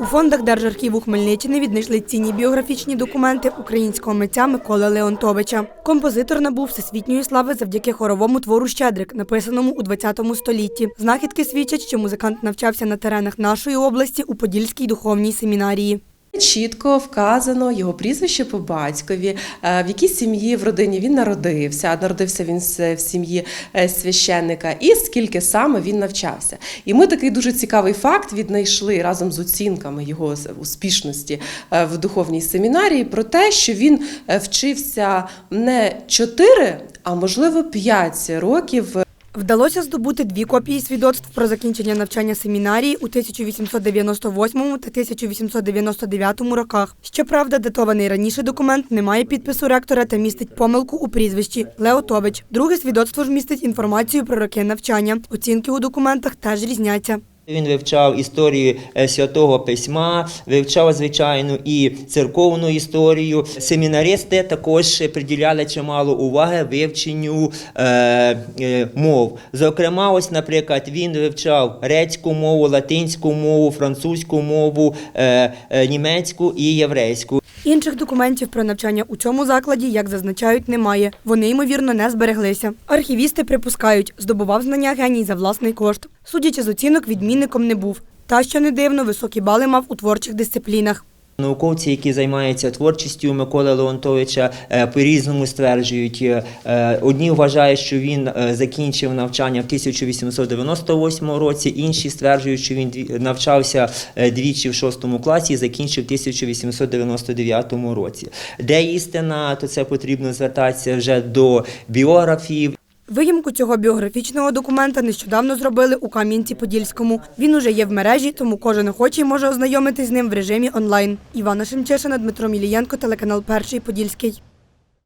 У фондах Держархіву Хмельниччини віднайшли цінні біографічні документи українського митця Миколи Леонтовича. Композитор набув всесвітньої слави завдяки хоровому твору Щедрик, написаному у 20 столітті. Знахідки свідчать, що музикант навчався на теренах нашої області у Подільській духовній семінарії. Чітко вказано його прізвище по батькові, е, в якій сім'ї в родині він народився. Народився він в сім'ї е, священника, і скільки саме він навчався. І ми такий дуже цікавий факт віднайшли разом з оцінками його успішності е, в духовній семінарії про те, що він вчився не 4, а можливо 5 років Вдалося здобути дві копії свідоцтв про закінчення навчання семінарії у 1898 та 1899 роках. Щоправда, датований раніше документ не має підпису ректора та містить помилку у прізвищі Леотович. Друге свідоцтво ж містить інформацію про роки навчання. Оцінки у документах теж різняться. Він вивчав історію е, святого письма, вивчав звичайно і церковну історію. Семінаристи також приділяли чимало уваги вивченню е, е, мов. Зокрема, ось, наприклад, він вивчав грецьку мову, латинську мову, французьку мову, німецьку і єврейську. Інших документів про навчання у цьому закладі, як зазначають, немає. Вони, ймовірно, не збереглися. Архівісти припускають, здобував знання геній за власний кошт. Судячи з оцінок, відмінником не був. Та, що не дивно, високі бали мав у творчих дисциплінах. Науковці, які займаються творчістю Миколи Леонтовича, е, по-різному стверджують. Е, е, Одні вважають, що він закінчив навчання в 1898 році, інші стверджують, що він навчався двічі в шостому класі і закінчив в 1899 році. Де істина, то це потрібно звертатися вже до біографів. Виїмку цього біографічного документа нещодавно зробили у Кам'янці-Подільському. Він уже є в мережі, тому кожен охочий може ознайомитись з ним в режимі онлайн. Івана Шемчешина, Дмитро Мілієнко, телеканал Перший Подільський.